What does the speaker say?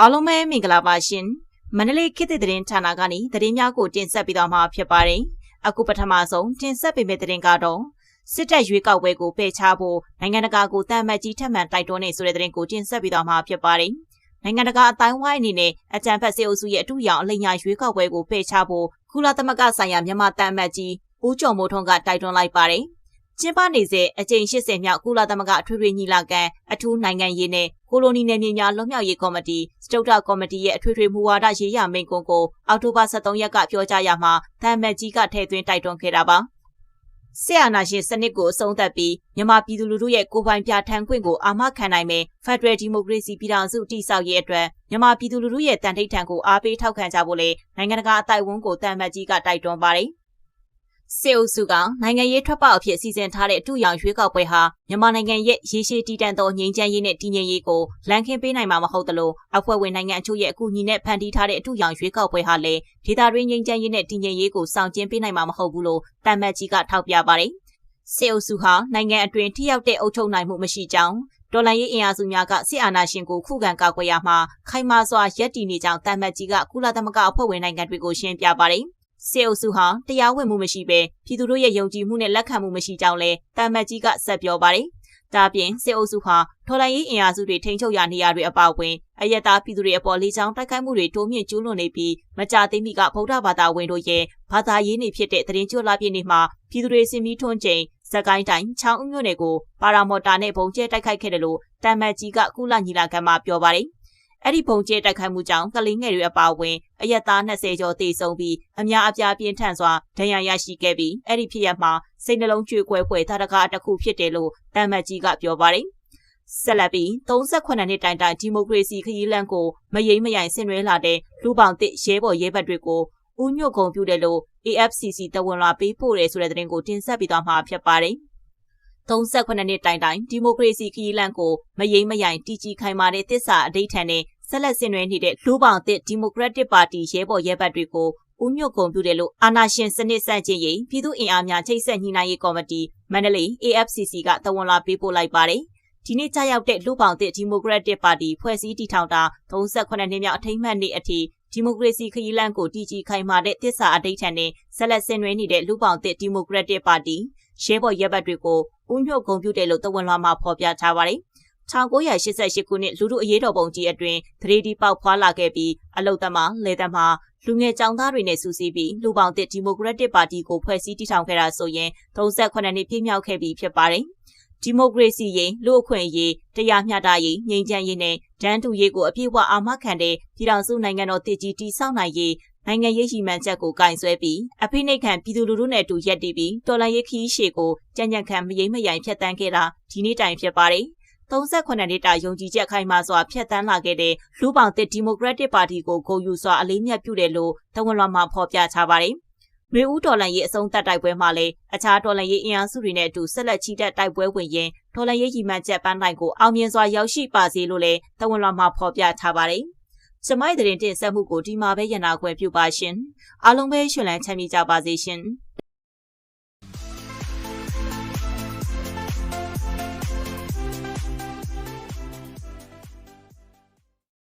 အားလုံးပဲမင်္ဂလာပါရှင်မန္တလေးခေတ်သစ်သတင်းဌာနကနေသတင်းများကိုတင်ဆက်ပေးသွားမှာဖြစ်ပါတယ်အခုပထမဆုံးတင်ဆက်ပေးမယ့်သတင်းကတော့စစ်တပ်ရွေးကောက်ပွဲကိုပယ်ချဖို့နိုင်ငံတကာကိုတမ်းမတ်ကြီးထပ်မံတိုက်တွန်းနေဆိုတဲ့သတင်းကိုတင်ဆက်ပေးသွားမှာဖြစ်ပါတယ်နိုင်ငံတကာအတိုင်းဝိုင်းအနေနဲ့အကြံဖက်စေအုပ်စုရဲ့အထူးရောင်အလိညာရွေးကောက်ပွဲကိုပယ်ချဖို့ကုလသမဂ္ဂဆိုင်ရာမြန်မာတမ်းမတ်ကြီးဦးကျော်မိုးထွန်းကတိုက်တွန်းလိုက်ပါတယ် ကျင်းပနေတဲ့အကြိမ်80မြောက်ကုလသမဂ္ဂအထွေထွေညီလာခံအထူးနိုင်ငံရေးနဲ့ကိုလိုနီနယ်မြေများလွတ်မြောက်ရေးကော်မတီစတုတ္ထကော်မတီရဲ့အထွေထွေမူဝါဒရေးရာမိန့်ခွန်းကိုအောက်တိုဘာ23ရက်ကပြောကြားရမှာသံမတ်ကြီးကထည့်သွင်းတိုက်တွန်းခဲ့တာပါဆရာနာရှင်စနစ်ကိုအဆုံးသတ်ပြီးမြန်မာပြည်သူလူထုရဲ့ကိုယ်ပိုင်ပြဋ္ဌာန်းခွင့်ကိုအာမခံနိုင်မယ် Federal Democracy ပြည်ထောင်စုတည်ဆောက်ရေးအတွက်မြန်မာပြည်သူလူထုရဲ့တန်ထိတ်ထန်ကိုအားပေးထောက်ခံကြဖို့လေနိုင်ငံတကာအတိုင်းအဝန်ကိုတန်မတ်ကြီးကတိုက်တွန်းပါတယ် စေအုပ်စုကနိုင်ငံရေးထွက်ပေါက်အဖြစ်စီစဉ်ထားတဲ့အထူးရောင်ရွေးကောက်ပွဲဟာမြန်မာနိုင်ငံရဲ့ရေရှည်တည်တံ့သောငြိမ်းချမ်းရေးနဲ့တည်ငြိမ်ရေးကိုလမ်းခင်းပေးနိုင်မှာမဟုတ်သလိုအဖွဲ့ဝင်နိုင်ငံအချို့ရဲ့အကူအညီနဲ့ဖန်တီးထားတဲ့အထူးရောင်ရွေးကောက်ပွဲဟာလည်းဒေသတွင်းငြိမ်းချမ်းရေးနဲ့တည်ငြိမ်ရေးကိုဆောင်ကျဉ်ပေးနိုင်မှာမဟုတ်ဘူးလို့တမ်မတ်ကြီးကထောက်ပြပါတယ်။စေအုပ်စုဟာနိုင်ငံအတွင်းထိရောက်တဲ့အုပ်ချုပ်နိုင်မှုမရှိကြောင်းဒေါ်လာရေးအင်အားစုများကစစ်အာဏာရှင်ကိုခုခံကာကွယ်ရမှာခိုင်မာစွာရပ်တည်နေကြောင်းတမ်မတ်ကြီးကကုလသမဂ္ဂအဖွဲ့ဝင်နိုင်ငံတွေကိုရှင်းပြပါတယ်။ စေအုပ်စုဟာတရားဝင်မှုမရှိဘဲပြည်သူတို့ရဲ့ယုံကြည်မှုနဲ့လက်ခံမှုမရှိကြောင်းလဲတာမတ်ကြီးကဆက်ပြောပါတယ်။ဒါပြင်စေအုပ်စုဟာထော်လိုင်းရေးအင်အားစုတွေထိန်းချုပ်ရာနေရာတွေအပါအဝင်အယက်သားပြည်သူတွေအပေါ်လေးချောင်းတိုက်ခိုက်မှုတွေတိုးမြင့်ကျူးလွန်နေပြီးမကြသိမိကဗုဒ္ဓဘာသာဝင်တို့ရဲ့ဘာသာရေးနေဖြစ်တဲ့သတင်းကြွလာပြည့်နေမှာပြည်သူတွေစင်မီထွန်းချိန်ဇက်ကိုင်းတိုင်းချောင်းဦးမြို့နယ်ကိုပါရာမော်တာနဲ့ဘုံကျဲတိုက်ခိုက်ခဲ့တယ်လို့တမ်မတ်ကြီးကကုလညီလာခံမှာပြောပါတယ် အဲ့ဒီပုံကျဲတိုက်ခိုက်မှုကြောင့်ကလေးငယ်တွေအပါအဝင်အရက်သား20ကျော်သေဆုံးပြီးအများအပြားပြင်းထန်စွာဒဏ်ရာရရှိခဲ့ပြီးအဲ့ဒီဖြစ်ရပ်မှာစိတ်နှလုံးကျွေးကွဲဖွယ်တာတကားတစ်ခုဖြစ်တယ်လို့တမ်မတ်ကြီးကပြောပါတယ်ဆက်လက်ပြီး38နှစ်တိုင်တိုင်ဒီမိုကရေစီခရီးလမ်းကိုမယိမ့်မယိုင်ဆင်နွှဲလာတဲ့လူပေါင်းတစ်ရဲဘော်ရဲဘက်တွေကိုဦးညွတ်ကုန်ပြုတယ်လို့ AFCC တဝန်လာပေးပို့တယ်ဆိုတဲ့သတင်းကိုတင်ဆက်ပေးသွားမှာဖြစ်ပါတယ် 38နှစ်တိုင်တိုင်ဒီမိုကရေစီခရီးလမ်းကိုမယိမ့်မယိုင်တည်ကြည်ခိုင်မာတဲ့တစ္ဆာအဋိဌာန်နဲ့ဆက်လက်ဆင်နွှဲနေတဲ့လူပေါင်းတစ်ဒီမိုကရက်တစ်ပါတီရဲဘော်ရဲဘက်တွေကိုဦးညွတ်ကုန်ပြုတယ်လို့အာနာရှင်စနစ်ဆန့်ကျင်ရေးပြည်သူ့အင်အားများချိတ်ဆက်ညှိနှိုင်းရေးကော်မတီမန္တလေး AFCC ကတဝန်လာပေးပို့လိုက်ပါတယ်။ဒီနေ့ကြာရောက်တဲ့လူပေါင်းတစ်ဒီမိုကရက်တစ်ပါတီဖွဲ့စည်းတည်ထောင်တာ38နှစ်မြောက်အထိမ်းအမှတ်နေ့အထိဒီမိုကရေစီခရီးလမ်းကိုတည်ကြည်ခိုင်မာတဲ့တစ္ဆာအဋိဌာန်နဲ့ဆက်လက်ဆင်နွှဲနေတဲ့လူပေါင်းတစ်ဒီမိုကရက်တစ်ပါတီ ရဲဘော်ရဲဘက်တွေကိုဦးညွတ်ကုန်ပြုတယ်လို့တဝန်လာမှာဖော်ပြထားပါတယ်။1988ခုနှစ်လူထုအရေးတော်ပုံကြီးအတွင်းသတိတီပေါက်ဖွာလာခဲ့ပြီးအလုတ်သမားလေသက်မှာလူငယ်ចောင်းသားတွေနဲ့စူးစီးပြီးလူပေါင်းတစ်ဒီမိုကရက်တစ်ပါတီကိုဖွဲ့စည်းတည်ထောင်ခဲ့တာဆိုရင်38နှစ်ပြည့်မြောက်ခဲ့ပြီးဖြစ်ပါတယ်။ဒီမိုကရေစီရေးလူအခွင့်အရေးတရားမျှတရေးငြိမ်းချမ်းရေးနဲ့ဒန်းတူရေးကိုအပြည့်အဝအာမခံတဲ့ပြည်ထောင်စုနိုင်ငံတော်တည်ကြည်တည်ဆောက်နိုင်ရေး နိုင်ငံရေးရည်မှန်းချက်ကိုကင်ဆွဲပြီးအဖိနှိတ်ခံပြည်သူလူထုနဲ့အတူရက်တည်ပြီးတော်လှန်ရေးခီးရှေကိုကြံ့ကြံ့ခံမယိမ့်မယိုင်ဖျက်ဆီးခဲ့တာဒီနေ့တိုင်ဖြစ်ပါတယ်38နှစ်တာယုံကြည်ချက်ခိုင်မာစွာဖျက်ဆီးလာခဲ့တဲ့လူပေါင်းတစ်ဒီမိုကရက်တစ်ပါတီကိုဂုဏ်ယူစွာအလေးမြတ်ပြုတယ်လို့တဝန်လွန်မှာဖော်ပြထားပါတယ်။မျိုးဦးတော်လန်ရေးအဆုံးသတ်တိုက်ပွဲမှာလည်းအခြားတော်လန်ရေးအင်အားစုတွေနဲ့အတူဆက်လက်ချီတက်တိုက်ပွဲဝင်ရင်တော်လန်ရေးရည်မှန်းချက်ပန်းတိုင်းကိုအောင်မြင်စွာရောက်ရှိပါစေလို့လည်းတဝန်လွန်မှာဖော်ပြထားပါတယ်။ ကျမိုက်တဲ့တင်ဆက်မှုကိုဒီမှာပဲရနာခွင့်ပြုပါရှင်။အားလုံးပဲရှင်လန်းချမ်းမြေ့ကြပါစေရှင်။